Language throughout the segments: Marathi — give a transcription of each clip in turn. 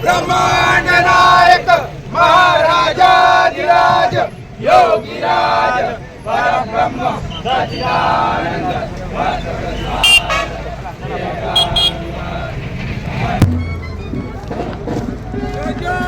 ब्रह्मांड नायक महाराजा महाराजाधिराज योगीराज परब्रह्म सचिदानंद गजानन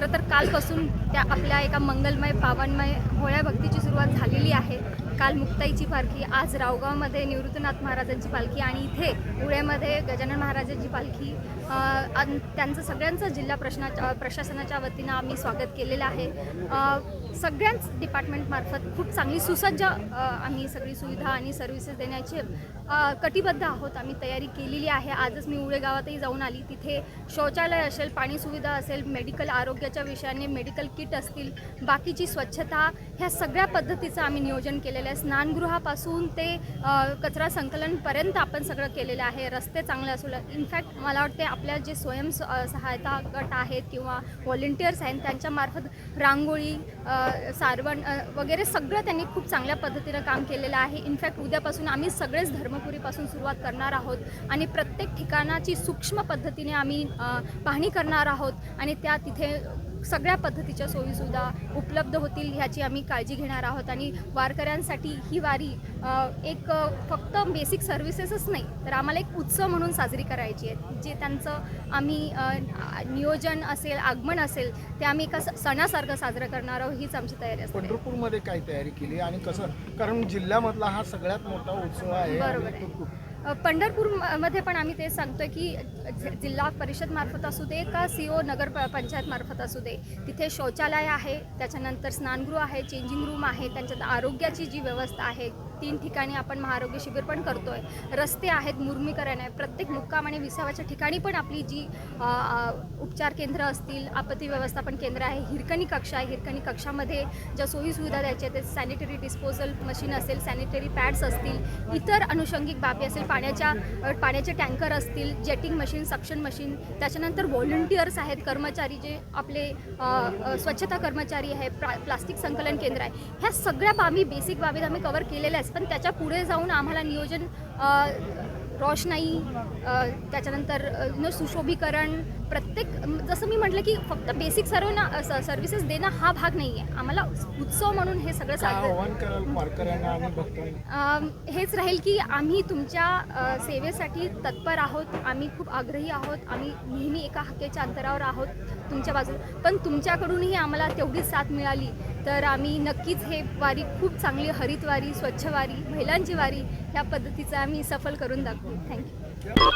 खरं तर कालपासून त्या आपल्या एका मंगलमय पावनमय होळ्या भक्तीची सुरुवात झालेली आहे. काल मुक्ताईची पालखी आज रावगावमध्ये निवृत्तनाथ महाराजांची पालखी आणि इथे पुण्यामध्ये गजानन महाराजांची पालखी. त्यांचं सगळ्यांचं जिल्हा प्रश्नाच्या प्रशासनाच्या वतीनं आम्ही स्वागत केलेलं आहे. सगळ्यांच सगळ्याच डिपार्टमेंटमार्फत खूप चांगली सुसज्ज आम्ही सगळी सुविधा आणि सर्व्हिसेस देण्याचे कटिबद्ध आहोत. आम्ही तयारी केलेली आहे. आजच मी उळे गावातही जाऊन आली. तिथे शौचालय असेल पाणी सुविधा असेल मेडिकल आरोग्याच्या विषयाने मेडिकल किट असतील बाकीची स्वच्छता ह्या सगळ्या पद्धतीचं आम्ही नियोजन केलेलं आहे. स्नानगृहापासून ते कचरा संकलनपर्यंत आपण सगळं केलेलं आहे. रस्ते चांगले असू इनफॅक्ट मला वाटते आपल्या जे स्वयं सहायता गट आहेत किंवा व्हॉलेंटियर्स आहेत त्यांच्यामार्फत रांगोळी सारवण वगैरे सगळं त्यांनी खूप चांगल्या पद्धतीनं काम केलेलं आहे. इनफॅक्ट उद्यापासून आम्ही सगळेच धर्मपुरीपासून सुरुवात करणार आहोत आणि प्रत्येक ठिकाणाची सूक्ष्म पद्धतीने आम्ही पाहणी करणार आहोत आणि त्या तिथे सगळ्या पद्धतीच्या सोयीसुविधा उपलब्ध होतील ह्याची आम्ही काळजी घेणार आहोत. आणि वारकऱ्यांसाठी ही वारी एक फक्त बेसिक सर्व्हिसेसच नाही तर आम्हाला एक उत्सव म्हणून साजरी करायची आहे. जे त्यांचं आम्ही नियोजन असेल आगमन असेल ते आम्ही एका सणासारखं साजरं करणार आहोत हीच आमची तयारी असते. पंढरपूरमध्ये काय तयारी केली? आणि कसं कारण जिल्ह्यामधला हा सगळ्यात मोठा उत्सव आहे बरोबर आहे. पंढरपूर अ, पंढरपूरमध्ये पण आम्ही ते सांगतोय की जि- जिल्हा परिषद मार्फत असू दे का सी ओ नगर प- पंचायत मार्फत असू दे तिथे शौचालय आहे त्याच्यानंतर स्नानगृह आहे चेंजिंग रूम आहे त्यांच्यात आरोग्याची जी व्यवस्था आहे तीन ठिकाणी आपण महाआरोग्य शिबिर पण करतोय रस्ते आहेत मुर्मीकरण आहे प्रत्येक मुक्काम आणि विसाव्याच्या ठिकाणी पण आपली जी उपचार केंद्र असतील आपत्ती व्यवस्थापन केंद्र आहे हिरकणी कक्ष आहे हिरकणी कक्षामध्ये ज्या सोयी सुविधा द्यायच्या आहेत ते सॅनिटरी डिस्पोजल मशीन असेल सॅनिटरी पॅड्स असतील इतर अनुषंगिक बाबी असेल पाण्याच्या पाण्याचे टँकर असतील जेटिंग मशीन सक्शन मशीन त्याच्यानंतर व्हॉलंटियर्स आहेत कर्मचारी जे आपले स्वच्छता कर्मचारी आहे प्रा प्लास्टिक संकलन केंद्र आहे. ह्या सगळ्या बाबी बेसिक बाबी आम्ही कवर केलेल्या आहेत. पण त्याच्या पुढे जाऊन आम्हाला नियोजन रोषणाई त्याच्यानंतर न सुशोभीकरण प्रत्येक जसं मी म्हटलं की फक्त बेसिक सर्व ना सर्व्हिसेस देणं हा भाग नाही आहे आम्हाला उत्सव म्हणून हे सगळं साजरं हेच राहील की आम्ही तुमच्या सेवेसाठी तत्पर आहोत. आम्ही खूप आग्रही आहोत. आम्ही नेहमी एका हक्केच्या अंतरावर आहोत तुमच्या बाजूला. पण तुमच्याकडूनही आम्हाला तेवढीच साथ मिळाली. तर आम्ही नक्कीच हे वारी खूप चांगली हरित वारी स्वच्छ वारी महिलांची वारी ह्या पद्धतीचं आम्ही सफल करून दाखवू. थँक्यू